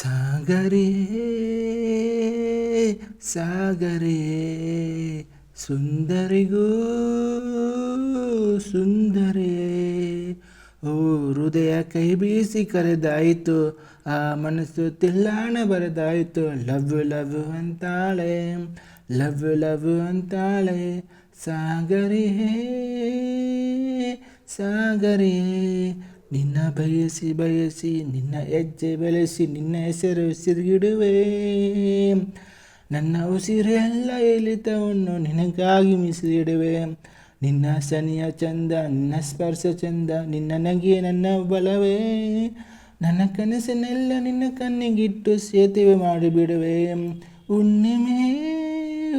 ಸಾಗರೇ ಸಾಗರೇ, ಸುಂದರಿಗೂ ಸುಂದರೇ. ಓ, ಹೃದಯ ಕೈ ಬೀಸಿ ಕರೆದಾಯಿತು, ಆ ಮನಸ್ಸು ತಿಲ್ಲಾಣ ಬರೆದಾಯಿತು. ಲವ್ ಲವ್ ಅಂತಾಳೆ, ಲವ್ ಲವ್ ಅಂತಾಳೆ. ಸಾಗರೇ ಸಾಗರೇ ನಿನ್ನ ಬಯಸಿ ಬಯಸಿ, ನಿನ್ನ ಹೆಜ್ಜೆ ಬೆಳೆಸಿ, ನಿನ್ನ ಹೆಸರು ಉಸಿರುಗಿಡುವೆ ನನ್ನ ಉಸಿರೆಲ್ಲ ಎಲಿತವನ್ನು ನಿನಗಾಗಿ ಮೀಸಲಿಡುವೆ. ನಿನ್ನ ಸನಿಯ ಚಂದ, ನಿನ್ನ ಸ್ಪರ್ಶ ಚಂದ, ನಿನ್ನ ನಗೆ ನನ್ನ ಬಲವೇ. ನನ್ನ ಕನಸಿನೆಲ್ಲ ನಿನ್ನ ಕಣ್ಣಿಗಿಟ್ಟು ಸೇತುವೆ ಮಾಡಿಬಿಡುವೆ. ಹುಣ್ಣಿಮೆ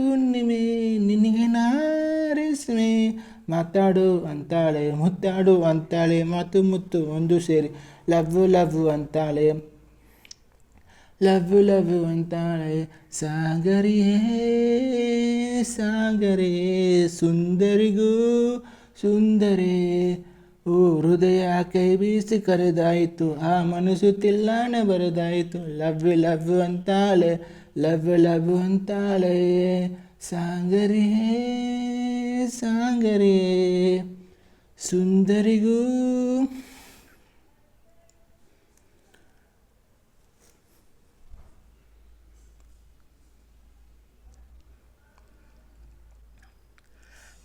ಹುಣ್ಣಿಮೆ, ನಿನಗೆ ನಾರಿಸ್ಮೆ ಮಾತಾಡು ಅಂತಾಳೆ, ಮುತ್ತಾಡು ಅಂತಾಳೆ, ಮಾತು ಮುತ್ತು ಒಂದು ಸೇರಿ. ಲವ್ ಲವ್ ಅಂತಾಳೆ. ಲವ್ ಲವ್ ಅಂತಾಳೆ. ಸಾಗರಿಯೇ ಸಾಗರೇ, ಸುಂದರಿಗೂ ಸುಂದರೇ. ಓ, ಹೃದಯ ಕೈ ಬೀಸಿ ಕರೆದಾಯಿತು. ಆ ಮನಸ್ಸು ತಿಲ್ಲಾಣ ಬರೆದಾಯಿತು. ಲವ್ ಲವ್ ಅಂತಾಳೆ, ಲವ್ ಲವ್ ಅಂತಾಳೆ. ಸಾಗರಿಯೇ ಸಾಗರೇ ಸುಂದರಿಗೂ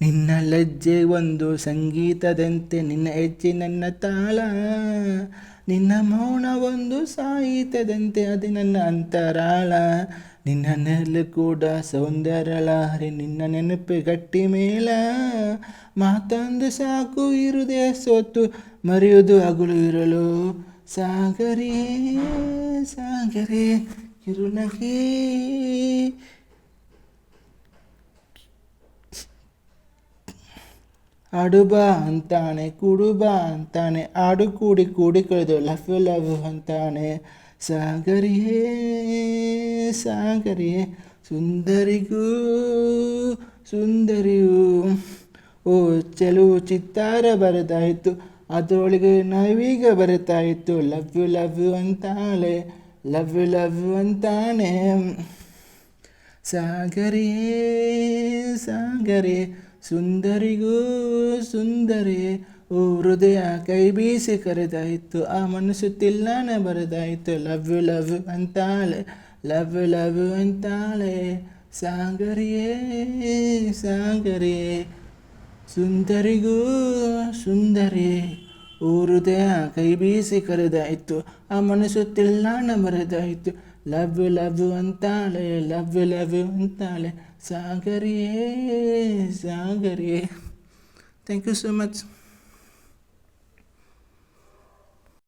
ನಿನ್ನ ಲಜ್ಜೆ ಒಂದು ಸಂಗೀತದಂತೆ, ನಿನ್ನ ಹೆಜ್ಜೆ ನನ್ನ ತಾಳ. ನಿನ್ನ ಮೌನ ಒಂದು ಸಾಹಿತ್ಯದಂತೆ, ಅದು ನನ್ನ ಅಂತರಾಳ. ನಿನ್ನ ನೆಲು ಕೂಡ ಸೌಂದರ್ಯಳಾರಿ ನಿನ್ನ ನೆನಪು ಗಟ್ಟಿ ಮೇಲ ಮಾತೊಂದು ಸಾಕು, ಇರುದೇ ಸೋತು ಮರೆಯುವುದು ಅಗುಳು ಇರಲು. ಸಾಗರೇ ಸಾಗರೇ ಕಿರುನಗೆ ಆಡುಬ ಅಂತಾನೆ, ಕುಡುಬ ಅಂತಾನೆ, ಆಡು ಕೂಡಿ ಕೂಡಿ ಕಳೆದು ಲವ್ ಲವ್ ಅಂತಾನೆ, ಸಾಗರಿಯೇ ಸಾಗರಿಯೇ, ಸುಂದರಿಗೂ ಸುಂದರಿಯೂ, ಓ ಚೆಲುವು ಚಿತ್ತಾರ ಬರೆದಾಯಿತು, ಅದರೊಳಗೆ ನಾವೀಗ ಬರೆತಾಯಿತು ಲವ್ ಯು ಲವ್ ಯು ಅಂತಾಳೆ ಲವ್ ಲವ್ ಯು ಅಂತಾನೆ, ಸಾಗರಿಯೇ ಸಾಗರೇ ಸುಂದರಿಗೂ ಸುಂದರಿ, ಓ ಹೃದಯ ಕೈ ಬೀಸಿ ಕರೆದಾಯಿತು, ಆ ಮನಸ್ಸು ತಿಲ್ಲಾನೆ ಬರೆದಾಯಿತು, ಲವ್ ಯು, ಲವ್ ಅಂತಾಳೆ, ಲವ್ ಯು, ಲವ್ ಅಂತಾಳೆ, ಸಾಗರಿಯೇ ಸಾಗರಿಯೇ, ಸುಂದರಿಗೂ ಸುಂದರಿ ಹೃದಯ ಕೈ ಬೀಸಿ ಕರೆದಾಯಿತು. ಆ ಮನಸ್ಸು ತಿಳ್ಳಾಣ ಮರೆದಾಯಿತು. ಲವ್ ಲವ್ ಅಂತಾಳೆ, ಲವ್ ಲವ್ ಅಂತಾಳೆ. ಸಾಗರಿಯೇ ಸಾಗರಿಯೇ. Thank you so much